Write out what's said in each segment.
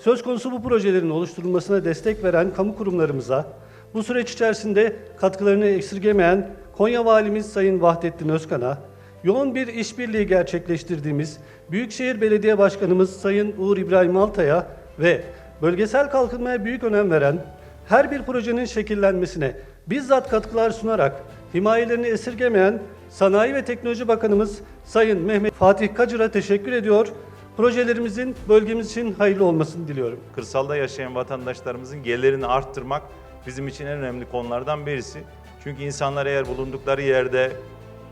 söz konusu bu projelerin oluşturulmasına destek veren kamu kurumlarımıza, bu süreç içerisinde katkılarını esirgemeyen Konya Valimiz Sayın Vahdettin Özkan'a, yoğun bir işbirliği gerçekleştirdiğimiz Büyükşehir Belediye Başkanımız Sayın Uğur İbrahim Altay'a ve bölgesel kalkınmaya büyük önem veren her bir projenin şekillenmesine bizzat katkılar sunarak himayelerini esirgemeyen Sanayi ve Teknoloji Bakanımız Sayın Mehmet Fatih Kacır'a teşekkür ediyor. Projelerimizin bölgemiz için hayırlı olmasını diliyorum. Kırsalda yaşayan vatandaşlarımızın gelirini arttırmak bizim için en önemli konulardan birisi. Çünkü insanlar eğer bulundukları yerde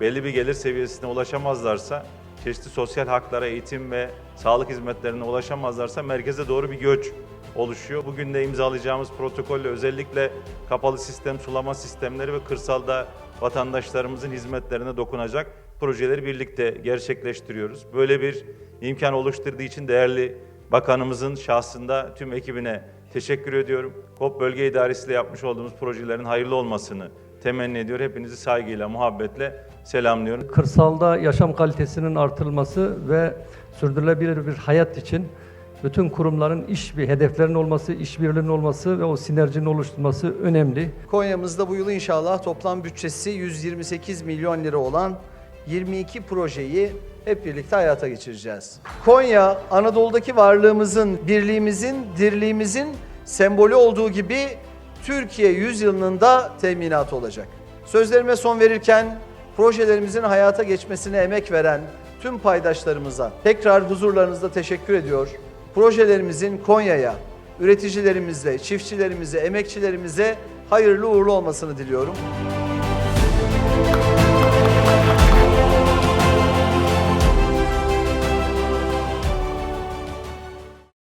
belli bir gelir seviyesine ulaşamazlarsa, çeşitli sosyal haklara, eğitim ve sağlık hizmetlerine ulaşamazlarsa merkeze doğru bir göç oluşuyor. Bugün de imzalayacağımız protokolle özellikle kapalı sistem, sulama sistemleri ve kırsalda vatandaşlarımızın hizmetlerine dokunacak projeleri birlikte gerçekleştiriyoruz. Böyle bir imkan oluşturduğu için değerli bakanımızın şahsında tüm ekibine teşekkür ediyorum. KOP Bölge İdaresi ile yapmış olduğumuz projelerin hayırlı olmasını temenni ediyor. Hepinizi saygıyla, muhabbetle selamlıyorum. kırsalda yaşam kalitesinin artırılması ve sürdürülebilir bir hayat için bütün kurumların iş bir hedeflerinin olması, işbirliğinin olması ve o sinerjinin oluşturması önemli. Konya'mızda bu yıl inşallah toplam bütçesi 128 milyon lira olan 22 projeyi hep birlikte hayata geçireceğiz. Konya, Anadolu'daki varlığımızın, birliğimizin, dirliğimizin sembolü olduğu gibi Türkiye yüzyılının da teminatı olacak. Sözlerime son verirken projelerimizin hayata geçmesine emek veren tüm paydaşlarımıza tekrar huzurlarınızda teşekkür ediyor. Projelerimizin Konya'ya, üreticilerimize, çiftçilerimize, emekçilerimize hayırlı uğurlu olmasını diliyorum.